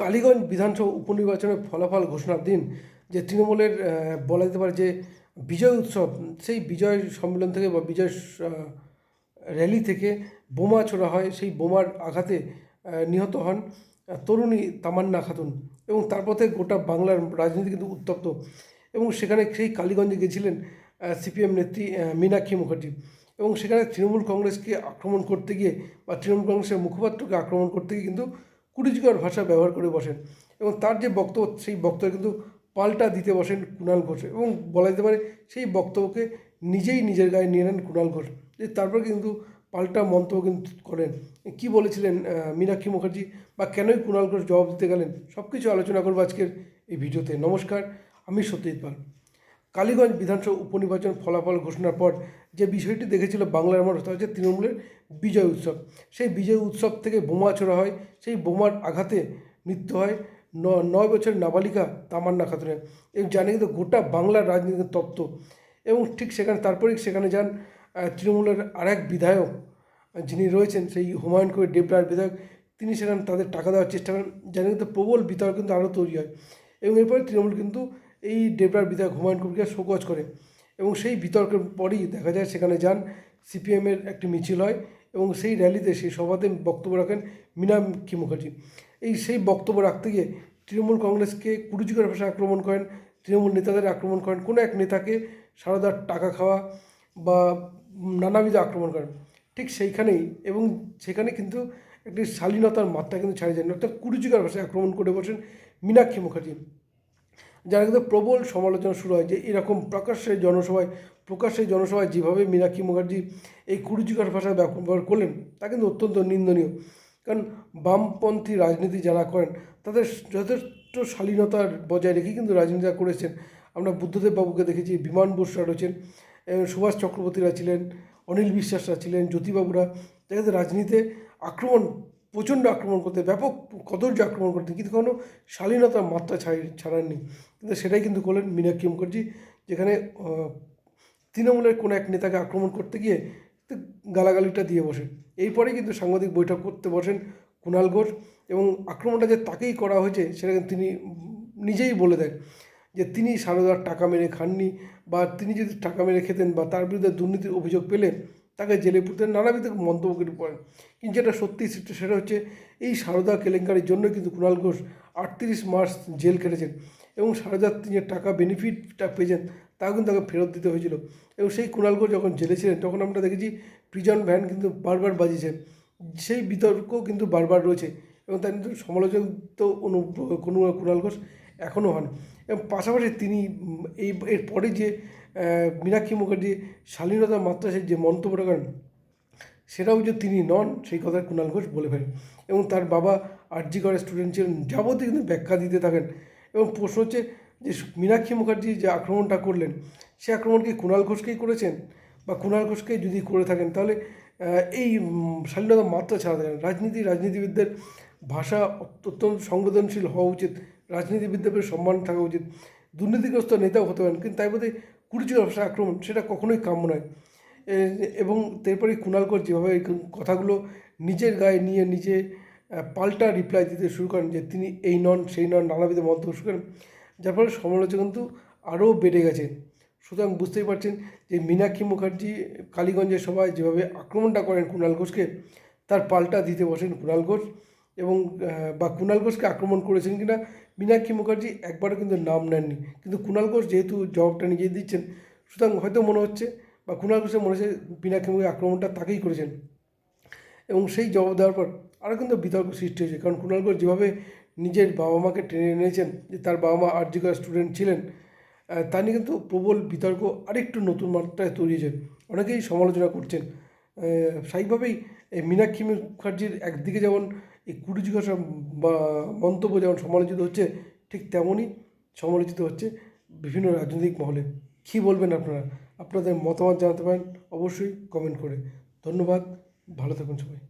কালীগঞ্জ বিধানসভা উপনির্বাচনের ফলাফল ঘোষণার দিন যে তৃণমূলের বলা যেতে পারে যে বিজয় উৎসব, সেই বিজয় সম্মেলন থেকে বা বিজয় র্যালি থেকে বোমা ছোড়া হয়, সেই বোমার আঘাতে নিহত হন তরুণী তামান্না খাতুন এবং তারপর থেকে গোটা বাংলার রাজনীতি কিন্তু উত্তপ্ত এবং সেখানে সেই কালীগঞ্জে গেছিলেন সিপিএম নেত্রী মীনাক্ষী মুখার্জি এবং সেখানে তৃণমূল কংগ্রেসকে আক্রমণ করতে গিয়ে বা তৃণমূল কংগ্রেসের মুখপাত্রকে আক্রমণ করতে গিয়ে কিন্তু কুরুচিকর ভাষা ব্যবহার করে বসেন এবং তার যে বক্তব্য, সেই বক্তব্য কিন্তু পাল্টা দিতে বসেন কুণাল ঘোষ এবং বলা যেতে পারে সেই বক্তব্যকে নিজেই নিজের গায়ে নিয়ে নেন কুণাল ঘোষ। তারপর কিন্তু পাল্টা মন্তব্য কিন্তু করেন। কি বলেছিলেন মীনাক্ষী মুখার্জি বা কেনই কুণাল ঘোষ জবাব দিতে গেলেন সব কিছু আলোচনা করব আজকের এই ভিডিওতে। নমস্কার, আমি সত্যজিৎ পাল। কালীগঞ্জ বিধানসভা উপনির্বাচন ফলাফল ঘোষণার পর যে বিষয়টি দেখেছিল বাংলার মানুষ, তা হচ্ছে তৃণমূলের বিজয় উৎসব। সেই বিজয় উৎসব থেকে বোমা ছোড়া হয়, সেই বোমার আঘাতে মৃত্যু হয় ন, নয় বছরের নাবালিকা তামান্না খাতুনের। এবং জানে কিন্তু গোটা বাংলার রাজনীতির তত্ত্ব এবং ঠিক সেখানে, তারপরেই সেখানে যান তৃণমূলের আরেক বিধায়ক, যিনি রয়েছেন, সেই হুমায়ুন কবির ডেবরার বিধায়ক। তিনি সেখানে তাদের টাকা দেওয়ার চেষ্টা করেন। জানেন কিন্তু প্রবল বিতর্ক কিন্তু আরও তৈরি হয়। এবং এরপরে তৃণমূল কিন্তু এই ডেবরার বিধায়ক হুমায়ুন কবিরকে শোকজ করে এবং সেই বিতর্কের পরেই দেখা যায় সেখানে যান সিপিএমের একটি মিছিল হয় এবং সেই র্যালিতে সেই সভাতে বক্তব্য রাখেন মীনাক্ষী মুখার্জি। এই সেই বক্তব্য রাখতে গিয়ে তৃণমূল কংগ্রেসকে কুরুচিকর ভাষায় আক্রমণ করেন, তৃণমূল নেতাদের আক্রমণ করেন, কোনো এক নেতাকে সারদার টাকা খাওয়া বা নানাবিধ আক্রমণ করেন। ঠিক সেইখানেই এবং সেখানে কিন্তু একটি শালীনতার মাত্রা কিন্তু ছাড়িয়ে যান অর্থাৎ কুরুচিকর ভাষায় আক্রমণ করে বসেন মীনাক্ষী মুখার্জি। যার কিন্তু প্রবল সমালোচনা শুরু হয় যে এরকম প্রকাশ্যে জনসভায় প্রকাশ্যে জনসভায় যেভাবে মীনাক্ষী মুখার্জি এই কুরুচিকর ভাষা ব্যবহার করলেন, তা কিন্তু অত্যন্ত নিন্দনীয়। কারণ বামপন্থী রাজনীতি যারা করেন, তাদের যথেষ্ট শালীনতার বজায় রেখেই কিন্তু রাজনীতিটা করেছেন। আমরা বুদ্ধদেব বাবুকে দেখেছি, বিমান বসুরা রয়েছেন সুভাষ চক্রবর্তীরা ছিলেন, অনিল বিশ্বাসরা ছিলেন, জ্যোতিবাবুরা যাদের রাজনীতিতে আক্রমণ প্রচণ্ড আক্রমণ করতে, ব্যাপক কদর্য আক্রমণ করতে, কিন্তু কোনো শালীনতার মাত্রা ছাড়ি, ছাড়াননি। কিন্তু সেটাই কিন্তু করলেন মীনাক্ষী মুখার্জি যেখানে তৃণমূলের কোনো এক নেতাকে আক্রমণ করতে গিয়ে গালাগালিটা দিয়ে বসেন। এরপরেই কিন্তু সাংবাদিক বৈঠক করতে বসেন কুণাল ঘোষ এবং আক্রমণটা যে তাকেই করা হয়েছে, সেটা কিন্তু তিনি নিজেই বলে দেন যে তিনি সারদার টাকা মেরে খাননি বা তিনি যদি টাকা মেরে খেতেন বা তার বিরুদ্ধে দুর্নীতির অভিযোগ পেলে তাকে জেলে পুরতেন নানাবিধ মন্তব্য করে পড়েন কিন্তু যেটা সত্যি সেটা- হচ্ছে এই সারদা কেলেঙ্কারির জন্য কিন্তু কুণাল ঘোষ আটত্রিশ মাস জেল কেটেছেন এবং সারদার যে টাকা বেনিফিটটা পেয়েছেন তাও কিন্তু তাকে ফেরত দিতে হয়েছিল। এবং সেই কুণাল ঘোষ যখন জেলে ছিলেন, তখন আমরা দেখেছি প্রিজন ভ্যান কিন্তু বারবার বাজিয়েছেন। সেই বিতর্ক কিন্তু বারবার রয়েছে এবং তার কিন্তু সমালোচক তো অনু কোনো কুণাল ঘোষ এখনও হন। এবং পাশাপাশি তিনি এই এরপরে যে মীনাক্ষী মুখার্জি শালীনতার মাত্রা সে যে মন্তব্যটা করেন সেটাও যে তিনি নন, সেই কথা কুণাল ঘোষ বলে ফেলেন। এবং তার বাবা আরজি করে স্টুডেন্ট ছিলেন, যাবতীয় কিন্তু ব্যাখ্যা দিতে থাকেন। এবং প্রশ্ন হচ্ছে যে মীনাক্ষী মুখার্জি যে আক্রমণটা করলেন, সে আক্রমণ কি কুণাল ঘোষকেই করেছেন? বা কুণাল ঘোষকে যদি করে থাকেন, তাহলে এই শালীনতার মাত্রা ছাড়া দেন রাজনীতি, রাজনীতিবিদদের ভাষা অত্যন্ত সংবেদনশীল হওয়া উচিত। রাজনীতিবিদদের সম্মান থাকা উচিত। দুর্নীতিগ্রস্ত নেতাও হতে পারেন, কিন্তু তাই বোধহয় কুরুচির ভাষা আক্রমণ, সেটা কখনোই কাম্য নয়। এবং তারপরে কুণাল ঘোষ যেভাবে কথাগুলো নিজের গায়ে নিয়ে নিজে পাল্টা রিপ্লাই দিতে শুরু করেন যে তিনি এই নন, সেই নন, নানাবিধ মন্তব্য শুরু করেন। যার ফলে সমালোচনা কিন্তু আরও বেড়ে গেছে। সুতরাং বুঝতেই পারছেন যে মীনাক্ষী মুখার্জি কালীগঞ্জের সভায় যেভাবে আক্রমণটা করেন কুণাল ঘোষকে, তার পাল্টা দিতে বসেন কুণাল ঘোষ। এবং বা কুণাল ঘোষকে আক্রমণ করেছেন কিনা মীনাক্ষী মুখার্জি একবারও কিন্তু নাম নেননি। কিন্তু কুণাল ঘোষ যেহেতু জবাবটা নিজেই দিচ্ছেন, সুতরাং হয়তো মনে হচ্ছে বা কুণাল ঘোষের মনে হচ্ছে মীনাক্ষী মুখার্জি আক্রমণটা তাকেই করেছেন। এবং সেই জবাব দেওয়ার পর আরও কিন্তু বিতর্ক সৃষ্টি হয়েছে। কারণ কুণাল ঘোষ যেভাবে নিজের বাবা মাকে টেনে এনেছেন যে তার বাবা মা আর্যিকার স্টুডেন্ট ছিলেন তা নিয়ে কিন্তু প্রবল বিতর্ক আরেকটু নতুন মাত্রায় তৈরি হয়েছে। অনেকেই সমালোচনা করছেন স্বাভাবিকভাবেই এই মীনাক্ষী মুখার্জির একদিকে যেমন এই কুরুচিকর বা মন্তব্য যেমন সমালোচিত হচ্ছে, ঠিক তেমনই সমালোচিত হচ্ছে বিভিন্ন রাজনৈতিক মহলে। কী বলবেন আপনারা? আপনাদের মতামত জানাতে পারেন, অবশ্যই কমেন্ট করে। ধন্যবাদ, ভালো থাকুন সবাই।